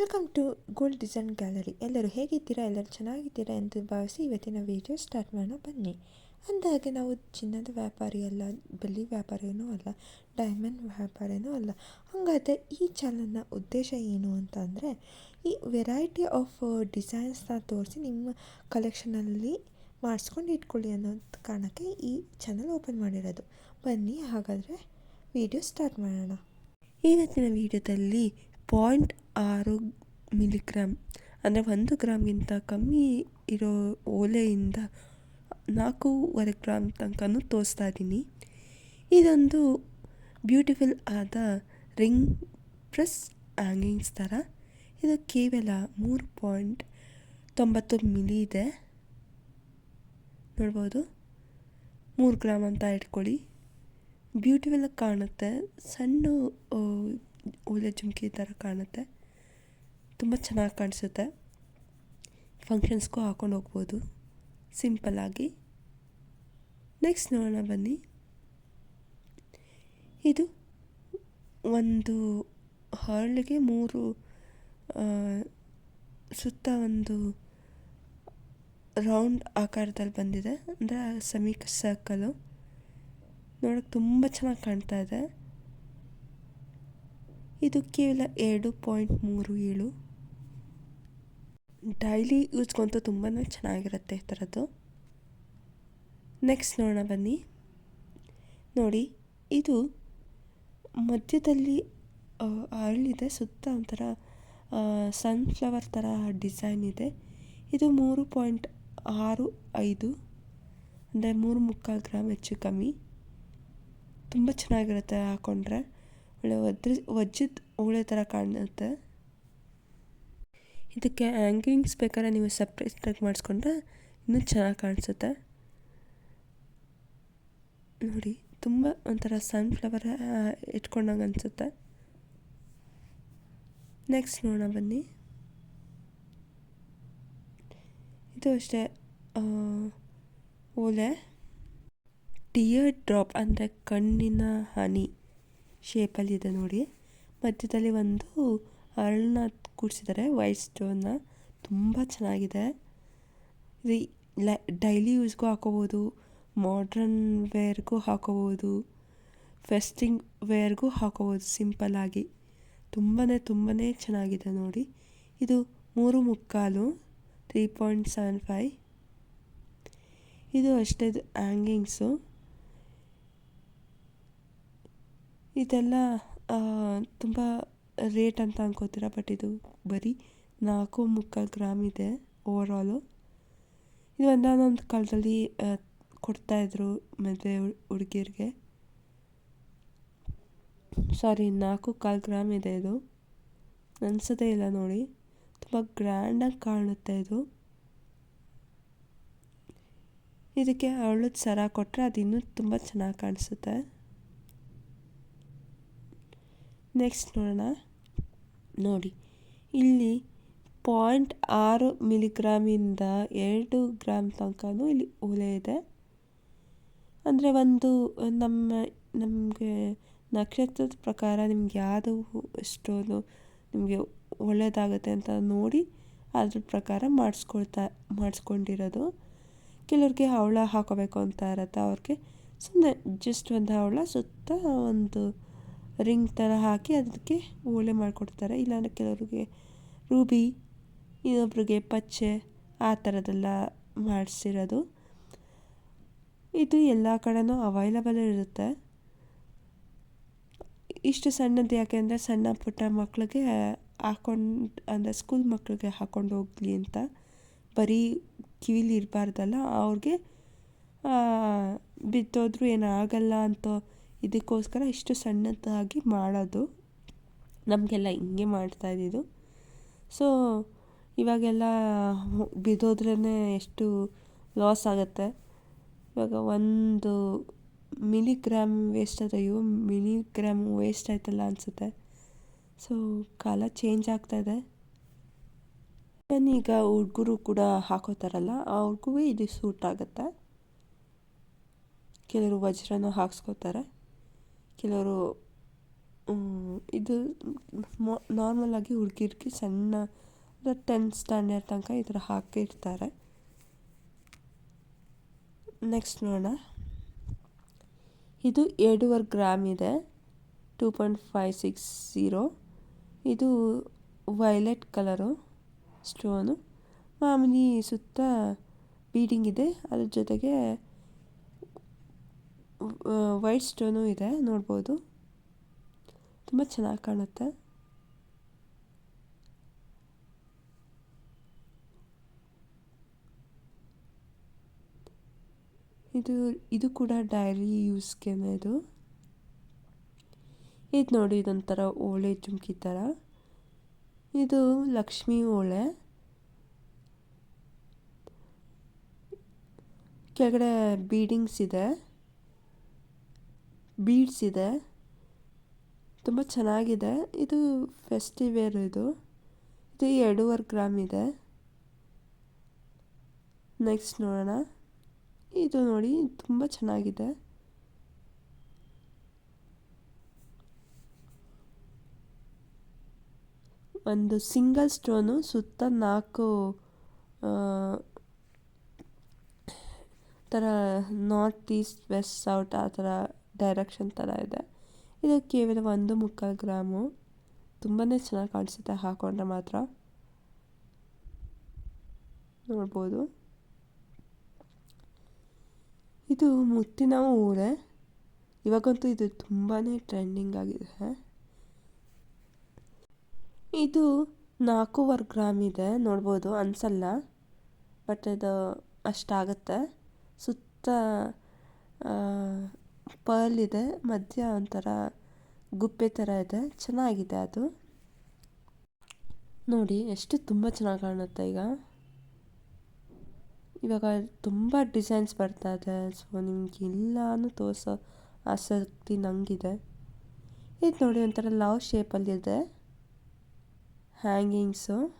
Welcome to gold design gallery ಎಲ್ಲರೂ ಹೇಗಿದ್ದೀರಾ? ಎಲ್ಲರೂ ಚೆನ್ನಾಗಿದ್ದೀರಾ ಎಂದು ಭಾವಿಸಿ ಇವತ್ತಿನ ವಿಡಿಯೋ ಸ್ಟಾರ್ಟ್ ಮಾಡೋಣ. ಬನ್ನಿ. ಅಂದಾಗೆ ನಾವು ಚಿನ್ನದ ವ್ಯಾಪಾರಿ ಅಲ್ಲ, ಬೆಳ್ಳಿ ವ್ಯಾಪಾರಿಯೂ ಅಲ್ಲ ಡೈಮಂಡ್ ವ್ಯಾಪಾರಿನೂ ಅಲ್ಲ. ಹಾಗಾದರೆ ಈ ಚಾನಲ್ನ ಉದ್ದೇಶ ಏನು ಅಂತ ಈ ವೆರೈಟಿ ಆಫ್ ಡಿಸೈನ್ಸ್ನ ತೋರಿಸಿ ನಿಮ್ಮ ಕಲೆಕ್ಷನಲ್ಲಿ ಮಾಡಿಸ್ಕೊಂಡು ಇಟ್ಕೊಳ್ಳಿ ಅನ್ನೋ ಕಾರಣಕ್ಕೆ ಈ ಚಾನಲ್ ಓಪನ್ ಮಾಡಿರೋದು. ಬನ್ನಿ, ಹಾಗಾದರೆ ವಿಡಿಯೋ ಸ್ಟಾರ್ಟ್ ಮಾಡೋಣ. ಇವತ್ತಿನ ವಿಡಿಯೋದಲ್ಲಿ ಪಾಯಿಂಟ್ ಆರು ಮಿಲಿಗ್ರಾಮ್ ಅಂದರೆ ಒಂದು ಗ್ರಾಮ್ಗಿಂತ ಕಮ್ಮಿ ಇರೋ ಓಲೆಯಿಂದ ನಾಲ್ಕೂವರೆ ಗ್ರಾಮ್ ತನಕನೂ ತೋರಿಸ್ತಾ ಇದ್ದೀನಿ. ಇದೊಂದು ಬ್ಯೂಟಿಫುಲ್ ಆದ ರಿಂಗ್ ಪ್ರೆಸ್ ಹ್ಯಾಂಗಿಂಗ್ಸ್ ಥರ. ಇದು ಕೇವಲ ಮೂರು ಪಾಯಿಂಟ್ ತೊಂಬತ್ತು ಮಿಲಿ ಇದೆ. ನೋಡ್ಬೋದು. ಮೂರು ಗ್ರಾಮ್ ಅಂತ ಇಟ್ಕೊಳ್ಳಿ. ಬ್ಯೂಟಿಫುಲ್ ಕಾಣುತ್ತೆ. ಸಣ್ಣ ಓಲೆ ಜುಮ್ಕಿ ಥರ ಕಾಣುತ್ತೆ. ತುಂಬ ಚೆನ್ನಾಗಿ ಕಾಣಿಸುತ್ತೆ. ಫಂಕ್ಷನ್ಸ್ಗೂ ಹಾಕೊಂಡು ಹೋಗ್ಬೋದು. ಸಿಂಪಲ್ಲಾಗಿ ನೆಕ್ಸ್ಟ್ ನೋಡೋಣ ಬನ್ನಿ. ಇದು ಒಂದು ಹರಳಿಗೆ ಮೂರು ಸುತ್ತ ಒಂದು ರೌಂಡ್ ಆಕಾರದಲ್ಲಿ ಬಂದಿದೆ. ಅಂದರೆ ಸೆಮಿ ಸರ್ಕಲು ನೋಡೋಕ್ಕೆ ತುಂಬ ಚೆನ್ನಾಗಿ ಕಾಣ್ತಾ ಇದೆ. ಇದು ಕೇವಲ ಎರಡು ಪಾಯಿಂಟ್ ಮೂರು ಏಳು. ಡೈಲಿ ಯೂಸ್ಗಂತೂ ತುಂಬಾ ಚೆನ್ನಾಗಿರುತ್ತೆ ಈ ಥರದ್ದು. ನೆಕ್ಸ್ಟ್ ನೋಡೋಣ ಬನ್ನಿ. ನೋಡಿ, ಇದು ಮಧ್ಯದಲ್ಲಿ ಅರಳಿದೆ, ಸುತ್ತ ಒಂಥರ ಸನ್ಫ್ಲವರ್ ಥರ ಡಿಸೈನ್ ಇದೆ. ಇದು ಮೂರು ಪಾಯಿಂಟ್ ಆರು ಐದು, ಅಂದರೆ ಮೂರು ಮುಕ್ಕಾಲು ಗ್ರಾಮ್ ಹೆಚ್ಚು ಕಮ್ಮಿ. ತುಂಬ ಚೆನ್ನಾಗಿರುತ್ತೆ ಹಾಕ್ಕೊಂಡ್ರೆ ಒಳ್ಳೆ ಒದ್ರ ವಜ್ಜದ ಹೂಳೆ ಥರ ಕಾಣುತ್ತೆ. ಇದಕ್ಕೆ ಆ್ಯಂಗಿಂಗ್ಸ್ ಬೇಕಾದ್ರೆ ನೀವು ಸಪ್ರೇಟಾಗಿ ಮಾಡಿಸ್ಕೊಂಡ್ರೆ ಇನ್ನೂ ಚೆನ್ನಾಗಿ ಕಾಣಿಸುತ್ತೆ. ನೋಡಿ, ತುಂಬ ಒಂಥರ ಸನ್ಫ್ಲವರ್ ಇಟ್ಕೊಂಡಂಗೆ ಅನಿಸುತ್ತೆ. ನೆಕ್ಸ್ಟ್ ನೋಡೋಣ ಬನ್ನಿ. ಇದು ಅಷ್ಟೇ ಓಲೆ. ಟಿಯರ್ ಡ್ರಾಪ್ ಅಂದರೆ ಕಣ್ಣಿನ ಹನಿ ಶೇಪಲ್ಲಿದೆ ನೋಡಿ. ಮಧ್ಯದಲ್ಲಿ ಒಂದು ಅರಳನ್ನ ಕೂಡಿಸಿದ್ದಾರೆ ವೈಟ್ ಸ್ಟೋನ್ನ ತುಂಬ ಚೆನ್ನಾಗಿದೆ. ಇದು ಡೈಲಿ ಯೂಸ್ಗೂ ಹಾಕೋಬೋದು ಮಾಡ್ರನ್ ವೇರ್ಗೂ ಹಾಕೋಬೋದು ಫೆಸ್ಟಿಂಗ್ ವೇರ್ಗೂ ಹಾಕೋಬೋದು ಸಿಂಪಲ್ಲಾಗಿ ತುಂಬಾ ತುಂಬಾ ಚೆನ್ನಾಗಿದೆ ನೋಡಿ. ಇದು ಮೂರು ಮುಕ್ಕಾಲು ತ್ರೀ ಪಾಯಿಂಟ್ ಸೆವೆನ್ ಫೈ ಇದು ಅಷ್ಟೇ ಹ್ಯಾಂಗಿಂಗ್ಸು ಇದೆಲ್ಲ ತುಂಬ ರೇಟ್ ಅಂತ ಅನ್ಕೋತೀರ? ಬಟ್ ಇದು ಬರೀ ನಾಲ್ಕು ಮುಕ್ಕಾಲು ಗ್ರಾಮ್ ಇದೆ ಓವರಾಲು ಇದು ಒಂದಾನೊಂದು ಕಾಲದಲ್ಲಿ ಕೊಡ್ತಾಯಿದ್ರು ಮದುವೆ ಹುಡುಗಿಯರಿಗೆ ಸಾರಿ ನಾಲ್ಕು ಕಾಲು ಗ್ರಾಮ್ ಇದೆ ಇದು. ಅನ್ಸೋದೇ ಇಲ್ಲ ನೋಡಿ. ತುಂಬ ಗ್ರ್ಯಾಂಡಾಗಿ ಕಾಣುತ್ತೆ ಇದು. ಇದಕ್ಕೆ ಅವಳು ಸರ ಕೊಟ್ಟರೆ ಅದು ಇನ್ನೂ ತುಂಬ ಚೆನ್ನಾಗಿ ಕಾಣಿಸುತ್ತೆ. ನೆಕ್ಸ್ಟ್ ನೋಡೋಣ. ನೋಡಿ. ಇಲ್ಲಿ ಪಾಯಿಂಟ್ ಆರು ಮಿಲಿಗ್ರಾಮಿಂದ ಎರಡು ಗ್ರಾಮ್ ತನಕನೂ ಇಲ್ಲಿ ಓಲೆ ಇದೆ. ಅಂದರೆ ಒಂದು, ನಮ್ಮ, ನಮಗೆ ನಕ್ಷತ್ರದ ಪ್ರಕಾರ ನಿಮ್ಗೆ ಯಾವುದು ಸ್ಟೋನು ನಿಮಗೆ ಒಳ್ಳೆಯದಾಗುತ್ತೆ ಅಂತ ನೋಡಿ ಅದ್ರ ಪ್ರಕಾರ ಮಾಡಿಸ್ಕೊಳ್ತಾ, ಮಾಡಿಸ್ಕೊಂಡಿರೋದು. ಕೆಲವ್ರಿಗೆ ಹವಳ ಹಾಕೋಬೇಕು ಅಂತ ಇರುತ್ತೆ ಅವ್ರಿಗೆ. ಸುಮ್ಮನೆ ಜಸ್ಟ್ ಒಂದು ಹವಳ ಸುತ್ತ ಒಂದು ರಿಂಗ್ ಥರ ಹಾಕಿ ಅದಕ್ಕೆ ಓಲೆ ಮಾಡಿಕೊಡ್ತಾರೆ. ಇಲ್ಲಾಂದರೆ ಕೆಲವ್ರಿಗೆ ರೂಬಿ, ಇನ್ನೊಬ್ರಿಗೆ ಪಚ್ಚೆ ಆ ಥರದೆಲ್ಲ ಮಾಡಿಸಿರೋದು. ಇದು ಎಲ್ಲ ಕಡೆನೂ ಅವೈಲಬಲ್ ಇರುತ್ತೆ. ಇಷ್ಟು ಸಣ್ಣದು ಯಾಕೆ ಅಂದರೆ ಸಣ್ಣ ಪುಟ್ಟ ಮಕ್ಕಳಿಗೆ ಹಾಕೊಂಡು, ಅಂದರೆ ಸ್ಕೂಲ್ ಮಕ್ಕಳಿಗೆ ಹಾಕ್ಕೊಂಡು ಹೋಗಲಿ ಅಂತ. ಬರೀ ಕಿವಿಲಿ ಇರಬಾರ್ದಲ್ಲ, ಅವ್ರಿಗೆ ಬಿದ್ದೋದ್ರೂ ಏನೂ ಆಗಲ್ಲ ಅಂತ ಇದಕ್ಕೋಸ್ಕರ ಇಷ್ಟು ಸಣ್ಣದಾಗಿ ಮಾಡೋದು ನಮಗೆಲ್ಲ ಹಿಂಗೆ ಮಾಡ್ತಾ ಇದ್ದಿದ್ದು. ಸೊ ಇವಾಗೆಲ್ಲ ಬಿದ್ದೋದ್ರೇ ಎಷ್ಟು ಲಾಸ್ ಆಗುತ್ತೆ. ಇವಾಗ ಒಂದು ಮಿಲಿಗ್ರಾಮ್ ವೇಸ್ಟ್ ಆಯ್ತು ಮಿಲಿಗ್ರಾಮ್ ವೇಸ್ಟ್ ಆಯ್ತಲ್ಲ ಅನಿಸುತ್ತೆ. ಸೊ ಕಾಲ ಚೇಂಜ್ ಆಗ್ತಾಯಿದೆ ಈಗ ಹುಡುಗರು ಕೂಡ ಹಾಕೋತಾರಲ್ಲ ಅವ್ರಿಗೂ ಇದು ಸೂಟ್ ಆಗುತ್ತೆ. ಕೆಲವರು ವಜ್ರನ ಹಾಕ್ಸ್ಕೋತಾರೆ. ಕೆಲವರು ಇದು ನಾರ್ಮಲಾಗಿ ಹುಡುಗಿರ್ಗೆ ಸಣ್ಣ ಟೆಂತ್ ಸ್ಟ್ಯಾಂಡರ್ಡ್ ತನಕ ಈ ಥರ ಹಾಕಿರ್ತಾರೆ. ನೆಕ್ಸ್ಟ್ ನೋಡೋಣ. ಇದು ಎರಡೂವರೆ ಗ್ರಾಮ್ ಇದೆ. Two point five six zero ಇದು ವೈಲೆಟ್ ಕಲರು ಸ್ಟೋನು ಮಾಮೂಲಿ ಸುತ್ತ ಬೀಡಿಂಗ್ ಇದೆ. ಅದ್ರ ಜೊತೆಗೆ ವೈಟ್ ಸ್ಟೋನು ಇದೆ, ನೋಡ್ಬೋದು. ತುಂಬ ಚೆನ್ನಾಗಿ ಕಾಣುತ್ತೆ. ಇದು ಇದು ಕೂಡ ಡೈರಿ ಯೂಸ್ಗೆ ಇದು. ಇದು ನೋಡಿ ಇದೊಂಥರ ಓಳೆ ಜುಮ್ಕಿ ಥರ ಇದು ಲಕ್ಷ್ಮಿ ಓಳೆ ಕೆಳಗಡೆ ಬೀಡಿಂಗ್ಸ್ ಇದೆ. ಬೀಡ್ಸ್ ಇದೆ ತುಂಬ ಚೆನ್ನಾಗಿದೆ. ಇದು ಫೆಸ್ಟಿವೇರ್ ಇದು. ಇದು ಎರಡೂವರೆ ಗ್ರಾಮ್ ಇದೆ. ನೆಕ್ಸ್ಟ್ ನೋಡೋಣ. ಇದು ನೋಡಿ ತುಂಬ ಚೆನ್ನಾಗಿದೆ. ಒಂದು ಸಿಂಗಲ್ ಸ್ಟೋನು ಸುತ್ತ ನಾಲ್ಕು ಥರ ನಾರ್ತ್ ಈಸ್ಟ್, ವೆಸ್ಟ್, ಸೌತ್ ಆ ಥರ ಡೈರೆಕ್ಷನ್ ಥರ ಇದೆ. ಇದು ಕೇವಲ ಒಂದು ಮುಕ್ಕಾಲು ಗ್ರಾಮು. ತುಂಬಾ ಚೆನ್ನಾಗಿ ಕಾಣಿಸುತ್ತೆ ಹಾಕೊಂಡ್ರೆ ಮಾತ್ರ. ನೋಡ್ಬೋದು. ಇದು ಮುತ್ತಿನ ಊರೆ. ಇವಾಗಂತೂ ಇದು ತುಂಬಾ ಟ್ರೆಂಡಿಂಗ್ ಆಗಿದೆ. ಇದು ನಾಲ್ಕೂವರೆ ಗ್ರಾಮ್ ಇದೆ. ನೋಡ್ಬೋದು, ಅನ್ಸಲ್ಲ. ಬಟ್ ಇದು ಅಷ್ಟಾಗುತ್ತೆ. ಸುತ್ತ ಪರ್ಲ್ ಇದೆ ಮಧ್ಯ ಒಂಥರ ಗುಪ್ಪೆ ಥರ ಇದೆ. ಚೆನ್ನಾಗಿದೆ ಅದು. ನೋಡಿ, ಎಷ್ಟು ತುಂಬ ಚೆನ್ನಾಗಿ ಕಾಣುತ್ತೆ ಈಗ. ಇವಾಗ ತುಂಬ ಡಿಸೈನ್ಸ್ ಬರ್ತಾ ಇದೆ. ಸೊ ನಿಮ್ಗೆ ಎಲ್ಲನೂ ತೋರಿಸೋ ಆಸಕ್ತಿ ನನಗಿದೆ ಇದು ನೋಡಿ, ಒಂಥರ ಲವ್ ಶೇಪಲ್ಲಿದೆ ಹ್ಯಾಂಗಿಂಗ್ಸು.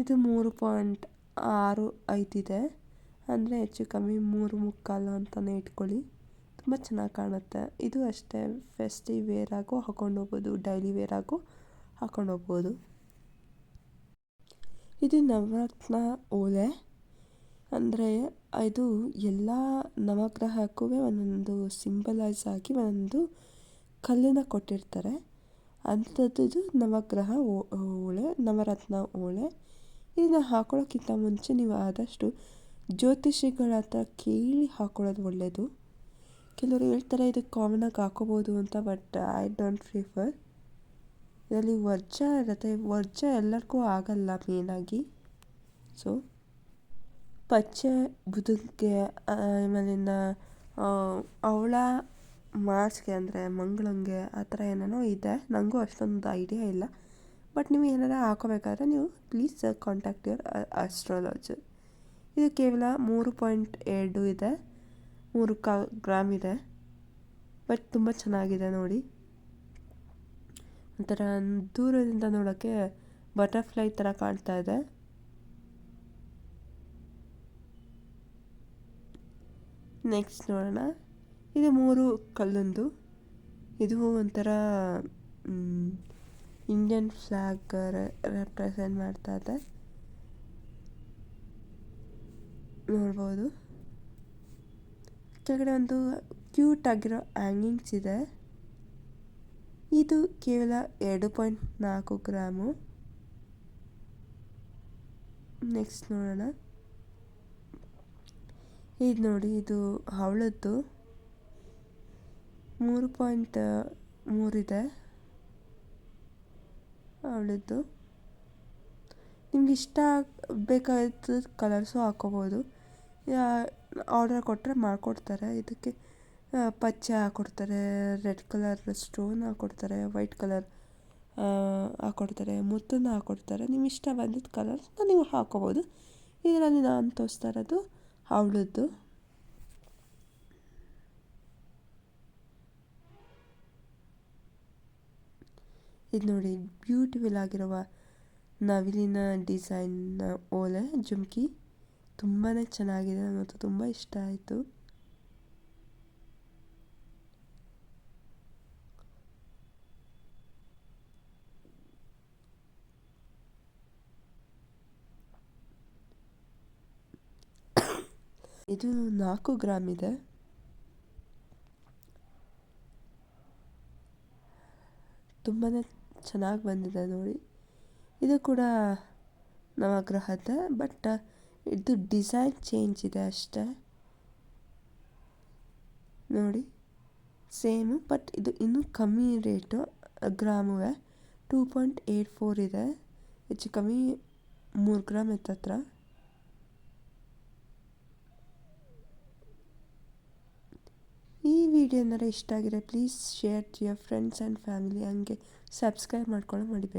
ಇದು ಮೂರು ಪಾಯಿಂಟ್ ಆರು ಐದಿದೆ ಅಂದರೆ ಹೆಚ್ಚು ಕಮ್ಮಿ ಮೂರು ಮುಕ್ಕಾಲು ಅಂತಲೇ ಇಟ್ಕೊಳ್ಳಿ. ತುಂಬ ಚೆನ್ನಾಗಿ ಕಾಣುತ್ತೆ. ಇದು ಅಷ್ಟೇ ಫೆಸ್ಟಿವ್ ವೇರಾಗೂ ಹಾಕೊಂಡು ಹೋಗ್ಬೋದು ಡೈಲಿ ವೇರಾಗೂ ಹಾಕೊಂಡು ಹೋಗ್ಬೋದು ಇದು ನವರತ್ನ ಓಲೆ. ಅಂದರೆ ಇದು ಎಲ್ಲ ನವಗ್ರಹಕ್ಕೂ ಒಂದೊಂದು ಸಿಂಬಲೈಸ್ ಆಗಿ ಒಂದೊಂದು ಕಲ್ಲನ್ನು ಕೊಟ್ಟಿರ್ತಾರೆ. ಅಂಥದ್ದು ನವಗ್ರಹ ಓಲೆ, ನವರತ್ನ ಓಲೆ. ಇದನ್ನು ಹಾಕೊಳ್ಳೋಕ್ಕಿಂತ ಮುಂಚೆ ನೀವು ಆದಷ್ಟು ಜ್ಯೋತಿಷಿಗಳ ಹತ್ರ ಕೇಳಿ ಹಾಕೊಳ್ಳೋದು ಒಳ್ಳೆಯದು ಕೆಲವರು ಹೇಳ್ತಾರೆ ಇದು ಕಾಮನಾಗಿ ಹಾಕೋಬೋದು ಅಂತ ಬಟ್ ಐ ಡೋಂಟ್ ಪ್ರಿಫರ್ ಇದರಲ್ಲಿ ವರ್ಜ ಇರುತ್ತೆ. ವರ್ಜ ಎಲ್ಲರಿಗೂ ಆಗಲ್ಲ ಮೇನಾಗಿ ಸೊ ಪಚ್ಚೆ ಬುಧಕ್ಕೆ ಆಮೇಲಿಂದ ಅವಳ ಮಾರ್ಚ್ಗೆ ಅಂದರೆ ಮಂಗಳಂಗೆ ಆ ಥರ ಏನೇನೋ ಇದೆ. ನನಗೂ ಅಷ್ಟೊಂದು ಐಡಿಯಾ ಇಲ್ಲ. ಬಟ್ ನೀವು ಏನಾರ ಹಾಕೋಬೇಕಾದ್ರೆ ನೀವು ಪ್ಲೀಸ್ ಕಾಂಟ್ಯಾಕ್ಟ್ ಯುವರ್ ಅಸ್ಟ್ರಾಲಜರ್ ಇದು ಕೇವಲ ಮೂರು ಪಾಯಿಂಟ್ ಎರಡು ಇದೆ. ಮೂರು ಕ ಗ್ರಾಮ್ ಇದೆ. ಬಟ್ ತುಂಬ ಚೆನ್ನಾಗಿದೆ ನೋಡಿ. ಒಂಥರ ದೂರದಿಂದ ನೋಡೋಕ್ಕೆ ಬಟರ್ಫ್ಲೈ ಥರ ಕಾಣ್ತಾ ಇದೆ. ನೆಕ್ಸ್ಟ್ ನೋಡೋಣ. ಇದು ಮೂರು ಕಲ್ಲೊಂದು. ಇದು ಒಂಥರ ಇಂಡಿಯನ್ ಫ್ಲಾಗ್ ರೆಪ್ರೆಸೆಂಟ್ ಮಾಡ್ತಾ ಇದೆ. ನೋಡ್ಬೋದು. ಕೆಳಗಡೆ ಒಂದು ಕ್ಯೂಟ್ ಆಗಿರೋ ಹ್ಯಾಂಗಿಂಗ್ಸ್ ಇದೆ. ಇದು ಕೇವಲ ಎರಡು ಪಾಯಿಂಟ್ ನಾಲ್ಕು ಗ್ರಾಮು. ನೆಕ್ಸ್ಟ್ ನೋಡೋಣ. ಇದು ನೋಡಿ, ಇದು ಹವಳದ್ದು. ಮೂರು ಪಾಯಿಂಟ್, ಮೂರಿದೆ. ಅವಳದ್ದು. ನಿಮ್ಗೆ ಇಷ್ಟ ಬೇಕಾದ ಕಲರ್ಸು ಹಾಕೋಬೋದು. ಆರ್ಡರ್ ಕೊಟ್ಟರೆ ಮಾಡಿಕೊಡ್ತಾರೆ. ಇದಕ್ಕೆ ಪಚ್ಚೆ ಹಾಕ್ಕೊಡ್ತಾರೆ ರೆಡ್ ಕಲರ್ ಸ್ಟೋನ್ ಹಾಕ್ಕೊಡ್ತಾರೆ ವೈಟ್ ಕಲರ್ ಹಾಕ್ಕೊಡ್ತಾರೆ ಮುತ್ತನ್ನು ಹಾಕ್ಕೊಡ್ತಾರೆ ನಿಮ್ಮ ಇಷ್ಟ ಬಂದಿದ್ದ ಕಲರ್ಸ್ನ ನೀವು ಹಾಕ್ಕೋಬೋದು ಇದರಲ್ಲಿ ನಾನು ತೋರಿಸ್ತಾ ಇರೋದು ಹವಳದ್ದು ಇದು ನೋಡಿ ಬ್ಯೂಟಿಫುಲ್ ಆಗಿರುವ ನವಿಲಿನ ಡಿಸೈನ್ನ ಓಲೆ, ಜುಮ್ಕಿ. ತುಂಬಾ ಚೆನ್ನಾಗಿದೆ ಮತ್ತು ತುಂಬ ಇಷ್ಟ ಆಯಿತು. ಇದು ನಾಲ್ಕು ಗ್ರಾಮ್ ಇದೆ. ತುಂಬಾ ಚೆನ್ನಾಗಿ ಬಂದಿದೆ ನೋಡಿ. ಇದು ಕೂಡ ನವಗ್ರಹದ ಬಟ್ ಇದು ಡಿಸೈನ್ ಚೇಂಜ್ ಇದೆ ಅಷ್ಟೇ. ನೋಡಿ, ಸೇಮು, ಬಟ್ ಇದು ಇನ್ನೂ ಕಮ್ಮಿ ರೇಟು, ಗ್ರಾಮುವೆ. ಟೂ ಪಾಯಿಂಟ್ ಏಯ್ಟ್ ಫೋರ್ ಇದೆ. ಹೆಚ್ಚು ಕಮ್ಮಿ ಮೂರು ಗ್ರಾಮ್ ಇತ್ತತ್ರ. ಈ ವಿಡಿಯೋ ಏನಾರ ಇಷ್ಟ ಆಗಿದ್ರೆ please share to your friends and family ಹಂಗೆ ಸಬ್ಸ್ಕ್ರೈಬ್ ಮಾಡ್ಕೊಳ್ಳೋ ಮರಿಬೇಡಿ.